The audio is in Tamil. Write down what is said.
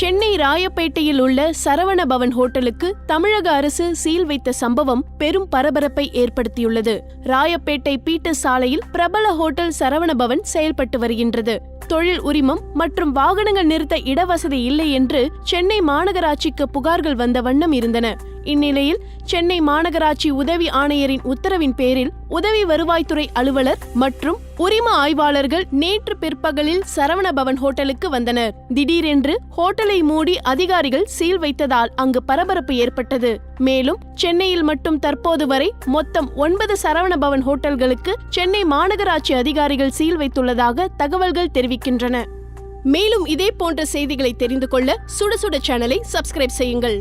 சென்னை ராயப்பேட்டையில் உள்ள சரவண பவன் ஹோட்டலுக்கு தமிழக அரசு சீல் வைத்த சம்பவம் பெரும் பரபரப்பை ஏற்படுத்தியுள்ளது. ராயப்பேட்டை பீட்டர் சாலையில் பிரபல ஹோட்டல் சரவண பவன் செயல்பட்டு வருகின்றது. தொழில் உரிமம் மற்றும் வாகனங்கள் நிறுத்த இடவசதி இல்லை என்று சென்னை மாநகராட்சிக்கு புகார்கள் வந்த வண்ணம் இருந்தன. இந்நிலையில் சென்னை மாநகராட்சி உதவி ஆணையரின் உத்தரவின் பேரில் உதவி வருவாய்த்துறை அலுவலர் மற்றும் உரிம ஆய்வாளர்கள் நேற்று பிற்பகலில் சரவணபவன் ஹோட்டலுக்கு வந்தனர். திடீரென்று ஹோட்டலை மூடி அதிகாரிகள் சீல் வைத்ததால் அங்கு பரபரப்பு ஏற்பட்டது. மேலும் சென்னையில் மட்டும் தற்போது வரை மொத்தம் ஒன்பது சரவணபவன் ஹோட்டல்களுக்கு சென்னை மாநகராட்சி அதிகாரிகள் சீல் வைத்துள்ளதாக தகவல்கள் தெரிவிக்கின்றன. மேலும் இதே போன்ற செய்திகளை தெரிந்து கொள்ள சுட சுட சேனலை சப்ஸ்கிரைப் செய்யுங்கள்.